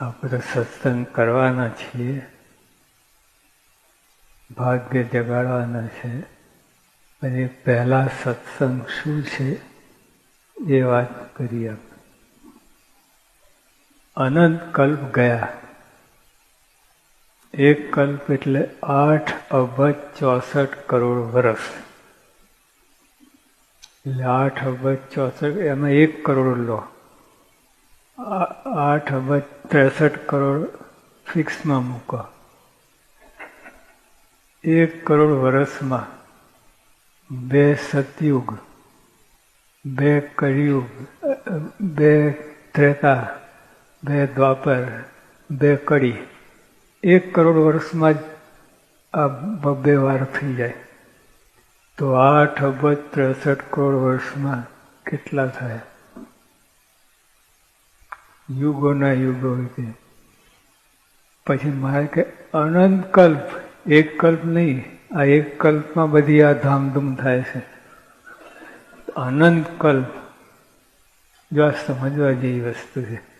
આપણે સત્સંગ કરવાના છીએ. ભાગ્ય જગાડવાના છે. અને પહેલા સત્સંગ શું છે એ વાત કરી આપણે. અનંત કલ્પ ગયા. એક કલ્પ એટલે આઠ અબજ ચોસઠ કરોડ વર્ષ એટલે આઠ અબજ ચોસઠ, એમાં એક કરોડ લો. આઠ અબજ ત્રેસઠ કરોડ ફિક્સમાં મૂકો. એક કરોડ વર્ષમાં બે સતયુગ, બે કળિયુગ, બે ત્રેતા, બે દ્વાપર, બે કડી. એક કરોડ વર્ષમાં જ આ બબ્બે વાર થઈ જાય. તો આઠ અબજ ત્રેસઠ કરોડ વર્ષમાં કેટલા થાય? યુગોના યુગો છે પછી મારે કે અનંત કલ્પ, એક કલ્પ નહીં, આ એક કલ્પમાં બધી આ ધામધૂમ થાય છે. અનંત કલ્પ. જો આ સમજવા જેવી વસ્તુ છે.